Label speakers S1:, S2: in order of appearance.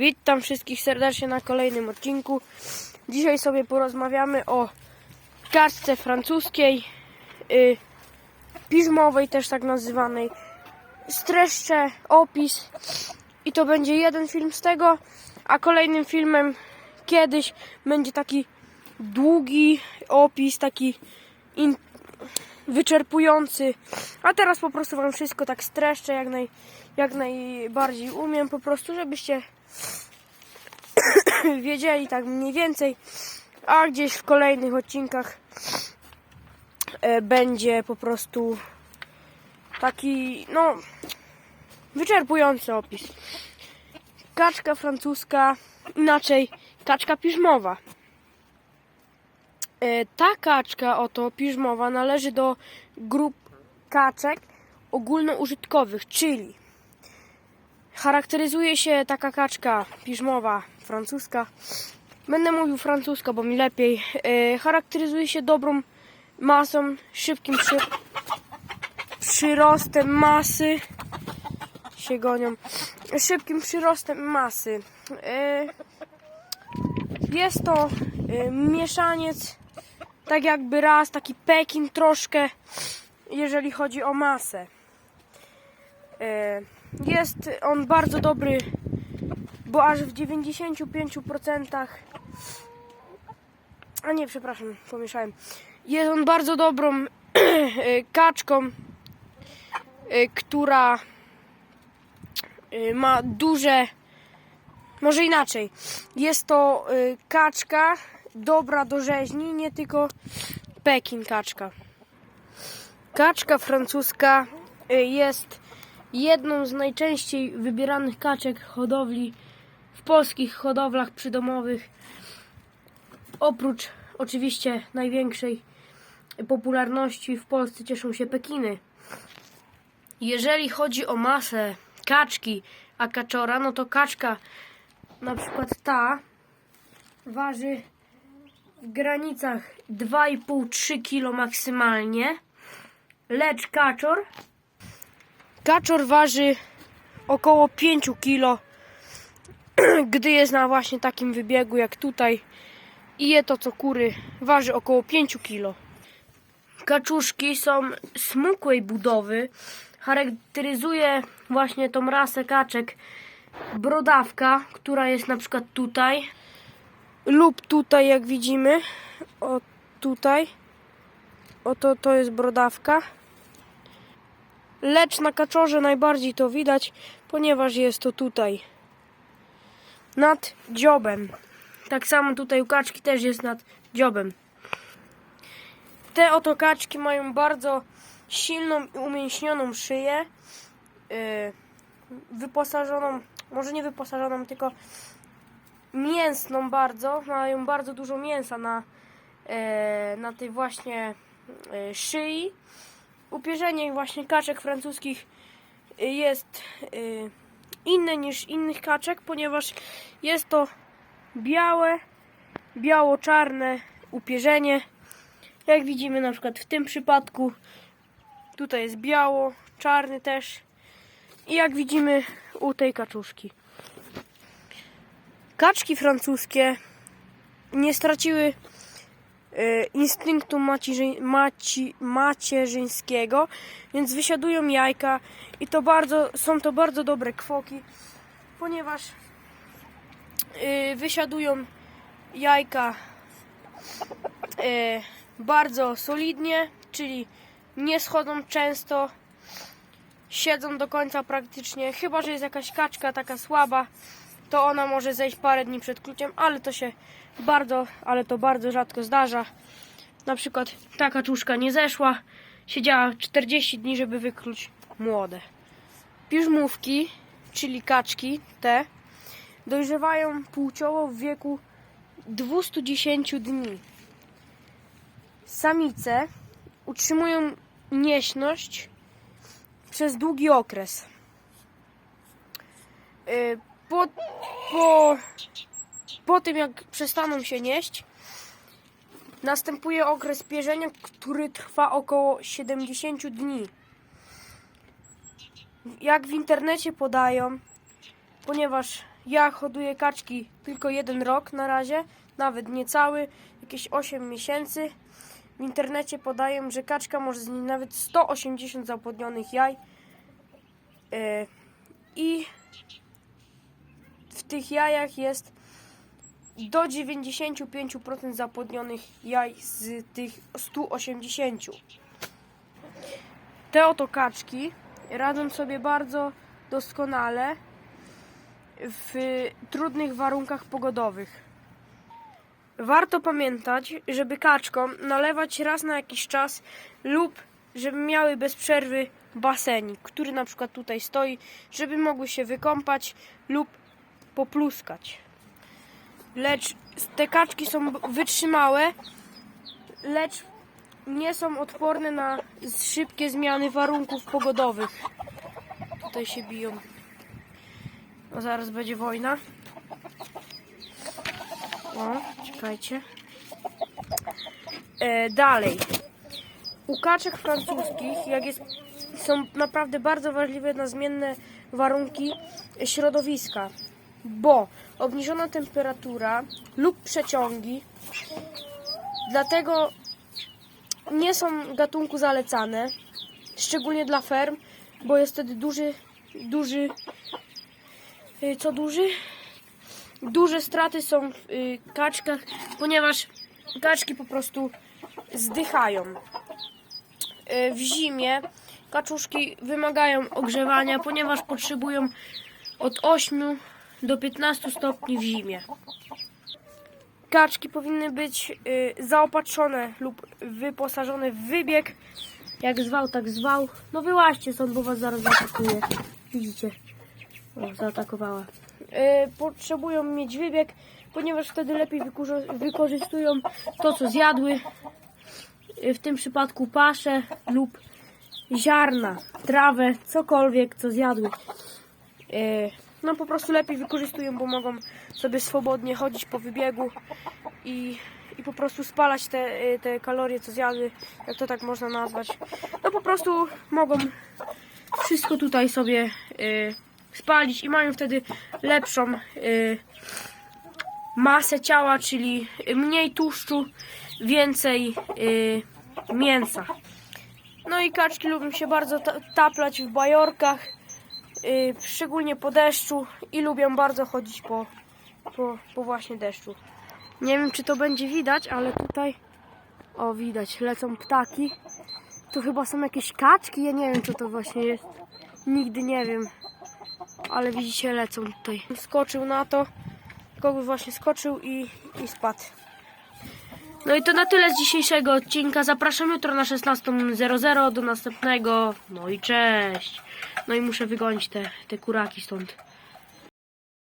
S1: Witam wszystkich serdecznie na kolejnym odcinku. Dzisiaj sobie porozmawiamy o kaczce francuskiej, y, też tak nazywanej. Streszczę opis i to będzie jeden film z tego, a kolejnym filmem kiedyś będzie taki długi opis, taki in, wyczerpujący. A teraz po prostu wam wszystko tak streszczę jak, naj, jak najbardziej umiem, po prostu żebyście wiedzieli tak mniej więcej, a gdzieś w kolejnych odcinkach e, będzie po prostu taki, no, wyczerpujący opis. Kaczka francuska, inaczej kaczka piżmowa. E, Ta kaczka, oto piżmowa, należy do grup kaczek ogólnoużytkowych, czyli charakteryzuje się taka kaczka piżmowa francuska. Będę mówił francuska, bo mi lepiej. E, Charakteryzuje się dobrą masą, szybkim przy... przyrostem masy. Się gonią. Szybkim przyrostem masy. E, Jest to e, mieszaniec, tak jakby raz, taki Pekin troszkę, jeżeli chodzi o masę. Jest on bardzo dobry, bo aż w 95%, a nie, przepraszam, pomieszałem. Jest on bardzo dobrą kaczką, e, która e, ma duże, może inaczej. Jest to e, kaczka dobra do rzeźni, nie tylko Pekin kaczka. Kaczka francuska jest jedną z najczęściej wybieranych kaczek hodowli w polskich hodowlach przydomowych. Oprócz oczywiście największej popularności w Polsce cieszą się Pekiny. Jeżeli chodzi o masę kaczki, a kaczora, no to kaczka na przykład ta waży w granicach 2,5-3 kg maksymalnie, lecz kaczor kaczor waży około 5 kg, gdy jest na właśnie takim wybiegu jak tutaj i je to co kury waży około 5 kg. Kaczuszki są smukłej budowy, charakteryzuje właśnie tą rasę kaczek brodawka, która jest na przykład tutaj, lub tutaj jak widzimy. O tutaj. Oto to jest brodawka lecz na kaczorze najbardziej to widać ponieważ jest to tutaj. Nad dziobem. Tak samo tutaj u kaczki też jest nad dziobem. Te oto kaczki mają bardzo silną i umięśnioną szyję yy, wyposażoną może nie wyposażoną tylko mięsną bardzo, mają bardzo dużo mięsa na, e, na tej właśnie e, szyi. Upierzenie właśnie kaczek francuskich e, jest e, inne niż innych kaczek, ponieważ jest to białe, biało-czarne upierzenie. Jak widzimy na przykład w tym przypadku tutaj jest biało, czarny też i jak widzimy u tej kaczuszki. Kaczki francuskie nie straciły instynktu macierzy, maci, macierzyńskiego, więc wysiadują jajka i to bardzo, są to bardzo dobre kwoki, ponieważ e, wysiadują jajka e, bardzo solidnie, czyli nie schodzą często, siedzą do końca praktycznie, chyba że jest jakaś kaczka taka słaba, to ona może zejść parę dni przed kluciem, ale to się bardzo, ale to bardzo rzadko zdarza. Na przykład ta kaczuszka nie zeszła, siedziała 40 dni, żeby wykluć młode. Piżmówki, czyli kaczki te, dojrzewają płciowo w wieku 210 dni. Samice utrzymują nieśność przez długi okres. Yy, po, po, po tym, jak przestaną się nieść, następuje okres pierzenia, który trwa około 70 dni. Jak w internecie podają, ponieważ ja hoduję kaczki tylko jeden rok na razie, nawet niecały, jakieś 8 miesięcy. W internecie podają, że kaczka może znieść nawet 180 zapłodnionych jaj. E, I w tych jajach jest do 95% zapłodnionych jaj z tych 180. Te oto kaczki radzą sobie bardzo doskonale w trudnych warunkach pogodowych. Warto pamiętać, żeby kaczkom nalewać raz na jakiś czas lub żeby miały bez przerwy basenik, który na przykład tutaj stoi, żeby mogły się wykąpać lub popluskać. Lecz te kaczki są wytrzymałe, lecz nie są odporne na szybkie zmiany warunków pogodowych. Tutaj się biją. O, zaraz będzie wojna. O, czekajcie. E, dalej. U kaczek francuskich, jak jest, są naprawdę bardzo wrażliwe na zmienne warunki środowiska, bo obniżona temperatura lub przeciągi, dlatego nie są gatunku zalecane, szczególnie dla ferm, bo jest wtedy duży, duży, y, co duży? Duże straty są w y, kaczkach, ponieważ kaczki po prostu zdychają. Y, W zimie kaczuszki wymagają ogrzewania, ponieważ potrzebują od 8 do 15 stopni w zimie. Kaczki powinny być y, zaopatrzone lub wyposażone w wybieg. Jak zwał, tak zwał. No wyłaźcie stąd, bo was zaraz zaatakuje. Widzicie? O, zaatakowała. Y, potrzebują mieć wybieg, ponieważ wtedy lepiej wykorzystują to, co zjadły. Y, w tym przypadku paszę lub ziarna, trawę, cokolwiek, co zjadły. Y, no po prostu lepiej wykorzystują, bo mogą sobie swobodnie chodzić po wybiegu i, i po prostu spalać te, y, te kalorie, co zjadły, jak to tak można nazwać. No po prostu mogą wszystko tutaj sobie y, spalić i mają wtedy lepszą y, masę ciała, czyli mniej tłuszczu, więcej y, mięsa. No i kaczki lubią się bardzo ta- taplać w bajorkach, y, szczególnie po deszczu i lubią bardzo chodzić po, po, po właśnie deszczu. Nie wiem, czy to będzie widać, ale tutaj, o widać, lecą ptaki. Tu chyba są jakieś kaczki, ja nie wiem, co to właśnie jest. Nigdy nie wiem, ale widzicie, lecą tutaj. Skoczył na to, kogoś właśnie skoczył i, i spadł. No i to na tyle z dzisiejszego odcinka. Zapraszam jutro na 16.00 do następnego. No i cześć. No i muszę wygonić te, te kuraki stąd.